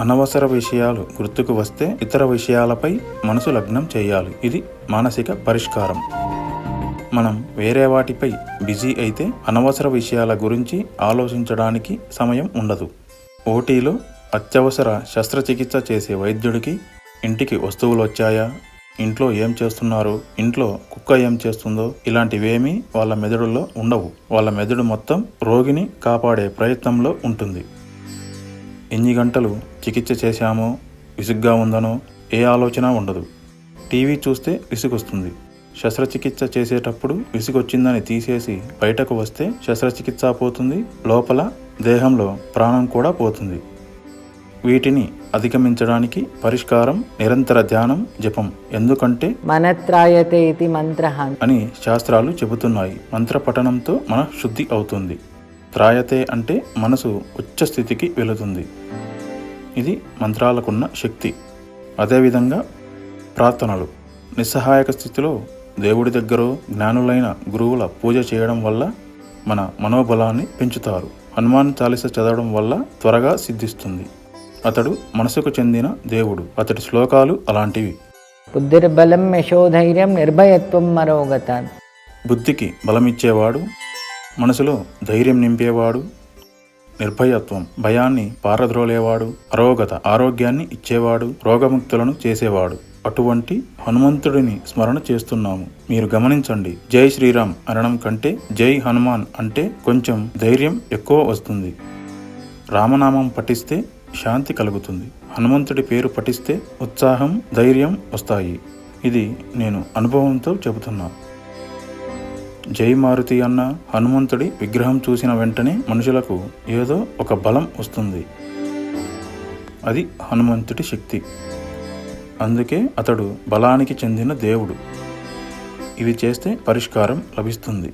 అనవసర విషయాలు గుర్తుకు వస్తే ఇతర విషయాలపై మనసు లగ్నం చేయాలి. ఇది మానసిక పరిష్కారం. మనం వేరే వాటిపై బిజీ అయితే అనవసర విషయాల గురించి ఆలోచించడానికి సమయం ఉండదు. ఓటీలో అత్యవసర శస్త్రచికిత్స చేసే వైద్యుడికి ఇంటికి వస్తువులు వచ్చాయా? ఇంట్లో ఏం చేస్తున్నారు? ఇంట్లో కుక్క ఏం చేస్తుందో? ఇలాంటివేమీ వాళ్ళ మెదడులో ఉండవు. వాళ్ళ మెదడు మొత్తం రోగిని కాపాడే ప్రయత్నంలో ఉంటుంది. ఎన్ని గంటలు చికిత్స చేశామో విసుగ్గా ఉందనో ఏ ఆలోచన ఉండదు. టీవీ చూస్తే విసుగొస్తుంది. శస్త్రచికిత్స చేసేటప్పుడు విసుగొచ్చిందని తీసేసి బయటకు వస్తే శస్త్రచికిత్స పోతుంది లోపల దేహంలో ప్రాణం కూడా పోతుంది. వీటిని అధిగమించడానికి పరిష్కారం నిరంతర ధ్యానం జపం. ఎందుకంటే మనత్రాయతే ఇది మంత్ర. అని శాస్త్రాలు చెబుతున్నాయి. మంత్ర పఠనంతో మన శుద్ధి అవుతుంది. త్రాయతే అంటే మనసు ఉచ్చ స్థితికి వెళుతుంది. ఇది మంత్రాలకున్న శక్తి. అదేవిధంగా ప్రార్థనలు. నిస్సహాయక స్థితిలో దేవుడి దగ్గర జ్ఞానులైన గురువుల పూజ చేయడం వల్ల మన మనోబలాన్ని పెంచుతారు. హనుమాన్ చాలీస చదవడం వల్ల త్వరగా సిద్ధిస్తుంది. అతడు మనసుకు చెందిన దేవుడు. అతడి శ్లోకాలు అలాంటివి. బుద్ధిర్బలం యశోధైర్యం నిర్భయత్వం మరోగత బుద్ధికి బలమిచ్చేవాడు. మనసులో ధైర్యం నింపేవాడు. నిర్భయత్వం భయాన్ని పారద్రోలేవాడు అరోగత ఆరోగ్యాన్ని ఇచ్చేవాడు రోగముక్తులను చేసేవాడు. అటువంటి హనుమంతుడిని స్మరణ చేస్తున్నాము. మీరు గమనించండి జై శ్రీరామ్ అనడం కంటే జై హనుమాన్ అంటే కొంచెం ధైర్యం ఎక్కువ వస్తుంది. రామనామం పఠిస్తే శాంతి కలుగుతుంది. హనుమంతుడి పేరు పఠిస్తే ఉత్సాహం ధైర్యం వస్తాయి. ఇది నేను అనుభవంతో చెబుతున్నాను జై మారుతి అన్న హనుమంతుడి విగ్రహం చూసిన వెంటనే మనుషులకు ఏదో ఒక బలం వస్తుంది. అది హనుమంతుడి శక్తి. అందుకే అతడు బలానికి చెందిన దేవుడు. ఇవి చేస్తే పరిష్కారం లభిస్తుంది.